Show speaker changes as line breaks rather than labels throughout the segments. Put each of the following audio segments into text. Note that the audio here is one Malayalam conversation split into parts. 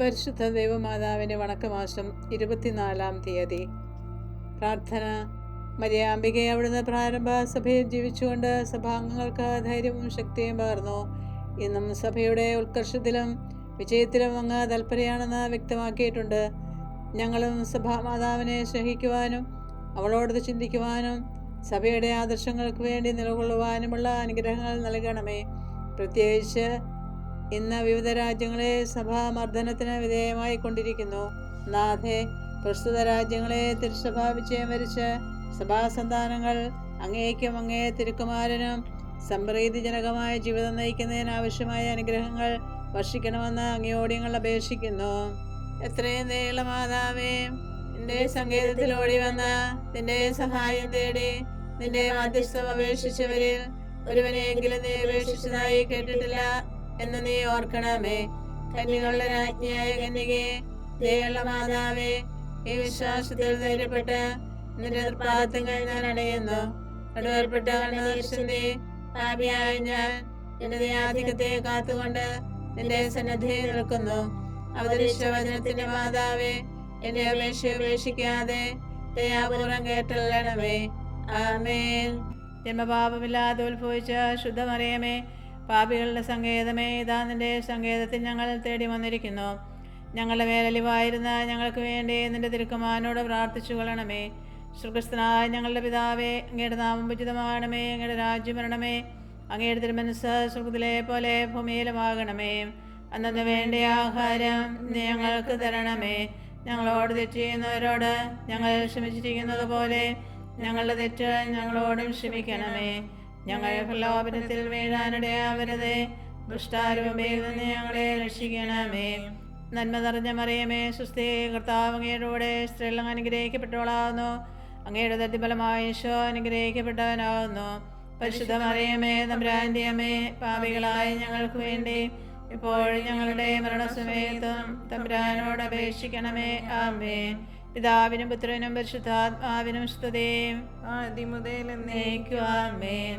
പരിശുദ്ധ ദൈവമാതാവിന്റെ വണക്കമാസം ഇരുപത്തിനാലാം തീയതി. പ്രാർത്ഥന. മര്യാംബിക അവിടുന്ന് പ്രാരംഭ സഭയിൽ ജീവിച്ചുകൊണ്ട് സഭാംഗങ്ങൾക്ക് ധൈര്യവും ശക്തിയും പകർന്നു. ഇന്നും സഭയുടെ ഉത്കർഷത്തിലും വിജയത്തിലും അങ്ങ് തൽപരയാണെന്ന് വ്യക്തമാക്കിയിട്ടുണ്ട്. ഞങ്ങളും സഭാമാതാവിനെ സ്നേഹിക്കുവാനും അവളോട് ചിന്തിക്കുവാനും സഭയുടെ ആദർശങ്ങൾക്ക് വേണ്ടി നിലകൊള്ളുവാനുമുള്ള അനുഗ്രഹങ്ങൾ നൽകണമേ. പ്രത്യേകിച്ച് ഇന്ന് വിവിധ രാജ്യങ്ങളെ സഭാമർദ്ദനത്തിന് വിധേയമായി കൊണ്ടിരിക്കുന്നു. നാഥേ പ്രസ്തുത രാജ്യങ്ങളെ തിരുസഭാ വിജയം വരിച്ച് സഭാസന്താനങ്ങൾ അങ്ങേക്കും അങ്ങേ തിരുക്കുമാരനും സംപ്രീതിജനകമായ ജീവിതം നയിക്കുന്നതിന് ആവശ്യമായ അനുഗ്രഹങ്ങൾ വർഷിക്കണമെന്ന് അങ്ങയോട് ഞങ്ങൾ അപേക്ഷിക്കുന്നു. എത്രയും നീള മാതാവേ നിന്റെ സങ്കേതത്തിൽ വന്ന് നിന്റെ സഹായം തേടി നിന്റെ മധ്യസ്ഥം അപേക്ഷിച്ചവരിൽ ഒരുവനെയെങ്കിലും നീ അപേക്ഷിച്ചതായി കേട്ടിട്ടില്ല. എന്ന് നീ ഓർക്കണമേ. കന്യകളുടെ രാജ്ഞിയായ കന്യകെ ദയുള്ള മാതാവേ ഈ വിശ്വാസത്തിൽ ധൈര്യപ്പെട്ട് നിന്റെ തൃപ്പാദത്തങ്ങൾ ഞാൻ അണയുന്നു നടുവേർപ്പെട്ട കണ്ണീർശന്തി പാപിയായ ഞാൻ എന്റെ ആധിക്യത്തെ കാത്തുകൊണ്ട് നിന്റെ സന്നദ്ധയിൽ നിൽക്കുന്നു. അവതരിച്ച വചനത്തിന്റെ മാതാവേ എന്റെ അപേക്ഷ ഉപേക്ഷിക്കാതെ ദയാപൂർവം കേട്ടല്ലണമേ. ആമേൻ. ജന്മപാപമില്ലാതെ ഉത്ഭവിച്ച ശുദ്ധമറിയമേ പാപികളുടെ സങ്കേതമേ ഇതാ നിന്റെ സങ്കേതത്തിൽ ഞങ്ങൾ തേടി വന്നിരിക്കുന്നു. ഞങ്ങളുടെ മേലലിവായിരുന്ന ഞങ്ങൾക്ക് വേണ്ടി നിന്റെ തിരുക്കുമാനോട് പ്രാർത്ഥിച്ചു കൊള്ളണമേ. ശ്രീകൃഷ്ണനായ ഞങ്ങളുടെ പിതാവേ അങ്ങയുടെ നാമം ഉചിതമാകണമേ അങ്ങയുടെ രാജ്യം വരണമേ. അങ്ങയുടെ തിരുമനസ് സുഖത്തിലെ പോലെ ഭൂമിയിലുമാകണമേ. അന്നു വേണ്ട ആഹാരം ഞങ്ങൾക്ക് തരണമേ. ഞങ്ങളോട് തെറ്റ് ചെയ്യുന്നവരോട് ഞങ്ങൾ ക്ഷമിച്ചിരിക്കുന്നത് പോലെ ഞങ്ങളുടെ തെറ്റ് ഞങ്ങളോടും ക്ഷമിക്കണമേ. ഞങ്ങൾ പ്രലോഭനത്തിൽ വീഴാനിടയാവരുതേ ദുഷ്ടാരൂപയിൽ നിന്ന് ഞങ്ങളെ രക്ഷിക്കണമേ. നന്മ നിറഞ്ഞ മറിയമേ സുസ്ഥി കർത്താവ് അങ്ങയുടെ അനുഗ്രഹിക്കപ്പെട്ടവളാകുന്നു അങ്ങയുടെ തട്ടിഫലമായ ഈശോ അനുഗ്രഹിക്കപ്പെട്ടവനാകുന്നു പരിശുദ്ധ മറിയമേ തമ്പുരാന്റെ അമ്മേ പാപികളായ ഞങ്ങൾക്ക് വേണ്ടി ഇപ്പോൾ ഞങ്ങളുടെ മരണസമയത്തും തമ്പ്രാനോട് അപേക്ഷിക്കണമേ. ആമേ പിതാവിനും പുത്രനും പരിശുദ്ധാത്മാവിനും സ്തുതയും
ആദ്യമുതൽ
എന്നേക്കുവാമേൻ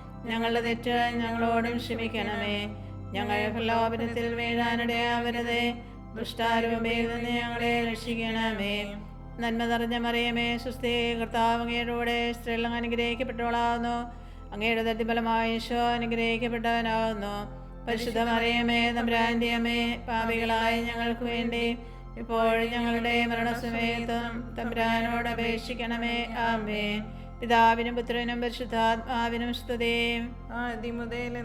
ഞങ്ങളുടെ തെറ്റ് ഞങ്ങളോടും ക്ഷമിക്കണമേ. ഞങ്ങൾ പ്രലോഭനത്തിൽ വീഴാനിടയാവരുതേ ദുഷ്ടാരൂപയിൽ നിന്ന് ഞങ്ങളെ രക്ഷിക്കണമേ. നന്മ നിറഞ്ഞ മറിയമേ സുസ്ഥി കർത്താവ് അങ്ങയുടെ സ്ത്രീകൾ അനുഗ്രഹിക്കപ്പെട്ടവളാകുന്നു അങ്ങയുടെ തട്ടിഫലമായ ഈശോ അനുഗ്രഹിക്കപ്പെട്ടവനാകുന്നു പരിശുദ്ധ മറിയമേ നമ്പ്രാന്റെ അമ്മേ പാപികളായ ഞങ്ങൾക്ക് വേണ്ടി ഇപ്പോഴും ഞങ്ങളുടെ മരണസമയത്തും തമ്പ്രാനോട് അപേക്ഷിക്കണമേ. ആമേ പിതാവിനും പുത്രനും പരിശുദ്ധാത്മാവിനും സ്തുതയും
ആദ്യമുതൽ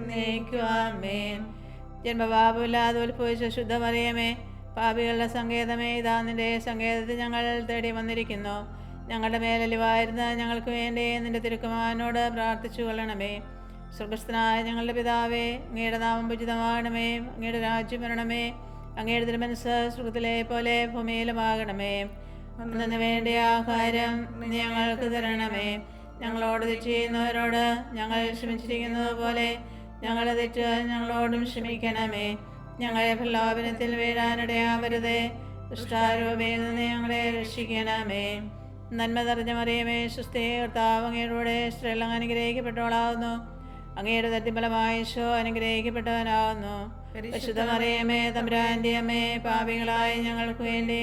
ജന്മബാബുല്ലാതെ ഉത്ഭവിച്ച ശുദ്ധമറിയമേ. പാപികളുടെ സങ്കേതമേ ഇതാ നിന്റെ സങ്കേതത്തിൽ ഞങ്ങൾ തേടി വന്നിരിക്കുന്നു. ഞങ്ങളുടെ മേലലിവായിരുന്ന ഞങ്ങൾക്ക് വേണ്ടി നിന്റെ തിരുക്കുമാനോട് പ്രാർത്ഥിച്ചു കൊള്ളണമേ. സ്വർഗസ്ഥനായ ഞങ്ങളുടെ പിതാവേ അങ്ങയുടെ നാമം ഉചിതമാകണമേ. അങ്ങയുടെ രാജ്യം വരണമേ. അങ്ങയുടെ തിരുമനസ് സുഖത്തിലെ പോലെ ഭൂമിയിലുമാകണമേ. അന്നു വേണ്ടിയ ആഹാരം ഞങ്ങൾക്ക് തരണമേ. ഞങ്ങളോട് ചെയ്യുന്നവരോട് ഞങ്ങൾ ക്ഷമിച്ചിരിക്കുന്നത് പോലെ ഞങ്ങൾ തെറ്റ് ഞങ്ങളോടും ക്ഷമിക്കണമേ. ഞങ്ങളെ പ്രലോഭനത്തിൽ വീഴാനിടയാവരുതേ ദുഷ്ടാരൂപയിൽ നിന്ന് ഞങ്ങളെ രക്ഷിക്കണമേ. നന്മ നിറഞ്ഞ മറിയമേ സുസ്ഥേ കർത്താവ് അങ്ങയുടെ സ്ത്രീകൾ അനുഗ്രഹിക്കപ്പെട്ടവളാവുന്നു. അങ്ങയുടെ തട്ടിഫലമായ ഈശോ അനുഗ്രഹിക്കപ്പെട്ടവനാകുന്നു പരിശുദ്ധ മറിയമേ തമ്പുരാന്റെ അമ്മേ പാപികളായ ഞങ്ങൾക്ക് വേണ്ടി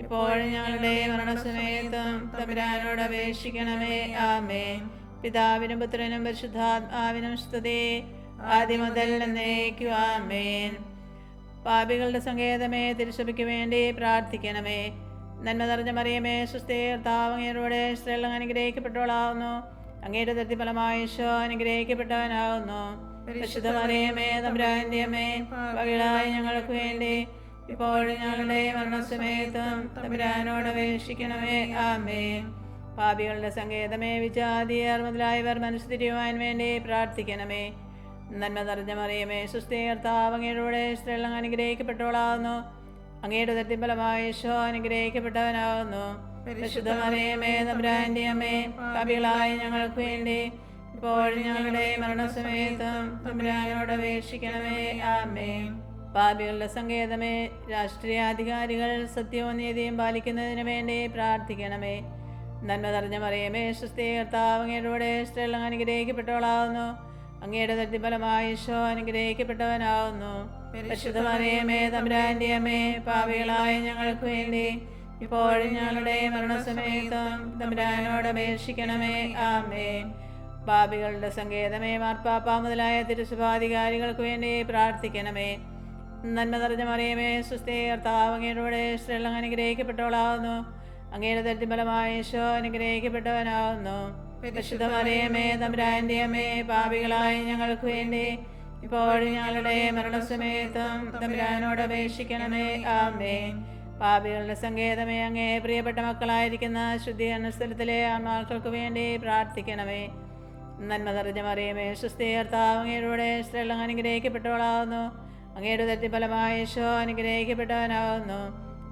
ഇപ്പോഴും ഞങ്ങളുടെ മരണസമയത്തും തമ്പുരാനോട് അപേക്ഷിക്കണമേ. ആമേ പിതാവിനും പുത്രനും പരിശുദ്ധാത്മാവിനും സ്തുതി. ആദ്യം മുതൽ എന്നേക്കും ആമേൻ. പാപികളുടെ സങ്കേതമേ തിരുസഭയ്ക്ക് വേണ്ടി പ്രാർത്ഥിക്കണമേ. നന്മ നിറഞ്ഞ മറിയമേ സുസ്ഥീർത്താവങ്ങയുടെ സ്ത്രീകൾ അനുഗ്രഹിക്കപ്പെട്ടവളാവുന്നു. അങ്ങയുടെ തൃപ്തിഫലമായ ഈശോ അനുഗ്രഹിക്കപ്പെട്ടവനാവുന്നു. പരിശുദ്ധ മറിയമേ തമ്പുരാന്റെ അമ്മേ ഞങ്ങൾക്ക് വേണ്ടി ഇപ്പോഴും ഞങ്ങളുടെ മരണസമയത്തും തമ്പുരാനോട് അപേക്ഷിക്കണമേ. ആമേ പാപികളുടെ സങ്കേതമേ വിജാതിയർ മുതലായവർ മനസ്സ് തിരിയുവാൻ വേണ്ടി പ്രാർത്ഥിക്കണമേ. നന്മ നിറഞ്ഞ മറിയമേ സുസ്ഥീർത്താവങ്ങയുടെ സ്ത്രീകൾ അനുഗ്രഹിക്കപ്പെട്ടവളാകുന്നു. അങ്ങയുടെ തട്ടിഫലമായ ഈശോ അനുഗ്രഹിക്കപ്പെട്ടവനാകുന്നു. പരിശുദ്ധ മറിയമേ തമ്പുരാന്റെ അമ്മേ പാപികളായ ഞങ്ങൾക്ക് വേണ്ടി ഇപ്പോഴും ഞങ്ങളുടെ മരണസമയത്തും തമ്പുരാനോട് അപേക്ഷിക്കണമേ. ആമേ പാപികളുടെ സങ്കേതമേ രാഷ്ട്രീയാധികാരികൾ സത്യവും നീതിയും പാലിക്കുന്നതിന് വേണ്ടി പ്രാർത്ഥിക്കണമേ. നന്മ നിറഞ്ഞ മറിയമേ കർത്താവ് അങ്ങയുടെ സ്ത്രീകൾ അനുഗ്രഹിക്കപ്പെട്ടവളാകുന്നു അങ്ങയുടെ തട്ടിഫലമായ ഈശോ അനുഗ്രഹിക്കപ്പെട്ടവനാകുന്നു പരിശുദ്ധ മറിയമേ തമ്പുരാന്റെ അമ്മേ പാപികളായ ഞങ്ങൾക്ക് വേണ്ടി ഇപ്പോഴും ഞങ്ങളുടെ മരണസമയത്തും തമ്പുരാനോട് അപേക്ഷിക്കണമേ. ആമേ പാപികളുടെ സങ്കേതമേ മാർപ്പാപ്പ മുതലായ തിരുസുഭാധികാരികൾക്ക് വേണ്ടി പ്രാർത്ഥിക്കണമേ. നന്മ നിറഞ്ഞ മറിയമേ സുസ്ഥേ കർത്താവ് അങ്ങയുടെ സ്ത്രീകൾ അനുഗ്രഹിക്കപ്പെട്ടവളാകുന്നു അങ്ങയുടെ തട്ടിഫലമായ ഈശോ അനുഗ്രഹിക്കപ്പെട്ടവനാകുന്നു പരിശുദ്ധ മറിയമേ തമ്പുരാന്റെ അമ്മേ പാപികളായ ഞങ്ങൾക്ക് വേണ്ടി ഇപ്പോഴും ഞങ്ങളുടെ മരണസമയത്തും തമ്പുരാനോട് അപേക്ഷിക്കണമേ. ആമേ പാപികളുടെ സങ്കേതമേ അങ്ങേ പ്രിയപ്പെട്ട മക്കളായിരിക്കുന്ന ശുദ്ധീകരണ സ്ഥലത്തിലെ ആത്മാക്കൾക്ക് വേണ്ടി പ്രാർത്ഥിക്കണമേ. നന്മ നിറഞ്ഞ മറിയമേ സുസ്ഥീ കർത്താവ് അങ്ങയുടെ സ്ത്രീകൾ അനുഗ്രഹിക്കപ്പെട്ടവളാകുന്നു അങ്ങയുടെ തട്ടിഫലമായ ഈശോ അനുഗ്രഹിക്കപ്പെട്ടവനാകുന്നു.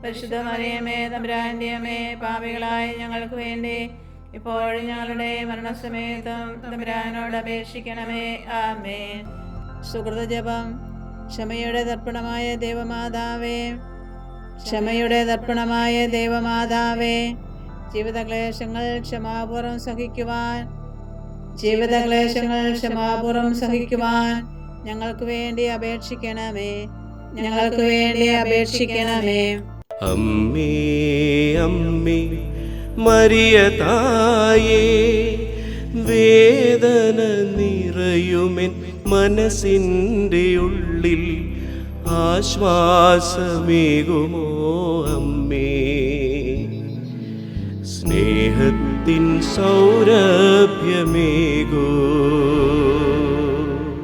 പരിശുദ്ധ മറിയമേ തമ്പുരാന്റെ അമ്മേ പാപികളായ ഞങ്ങൾക്ക് വേണ്ടി ഇപ്പോഴും ഞങ്ങളുടെ മരണസമയത്തും തമ്പുരാനോട് അപേക്ഷിക്കണമേ. ആമേ സുഹൃത ജപം. ക്ഷമയുടെ തർപ്പണമായ ദേവമാതാവേ ക്ഷമയുടെ തർപ്പണമായ ദേവമാതാവേ ജീവിതക്ലേശങ്ങൾ ക്ഷമാപൂർവം സഹിക്കുവാൻ ജീവിതക്ലേശങ്ങൾ ക്ഷമാപൂർവം സഹിക്കുവാൻ ഞങ്ങൾക്ക് വേണ്ടി അപേക്ഷിക്കണമേ. ഞങ്ങൾക്ക് വേണ്ടി അപേക്ഷിക്കണമേ.
അമ്മേ അമ്മേ മരിയ തായേ വേദന നിറയുമെൻ മനസ്സിന്റെ ഉള്ളിൽ ആശ്വാസമേകുമോ അമ്മേ? സ്നേഹത്തിൻ സൗരഭ്യമേകൂ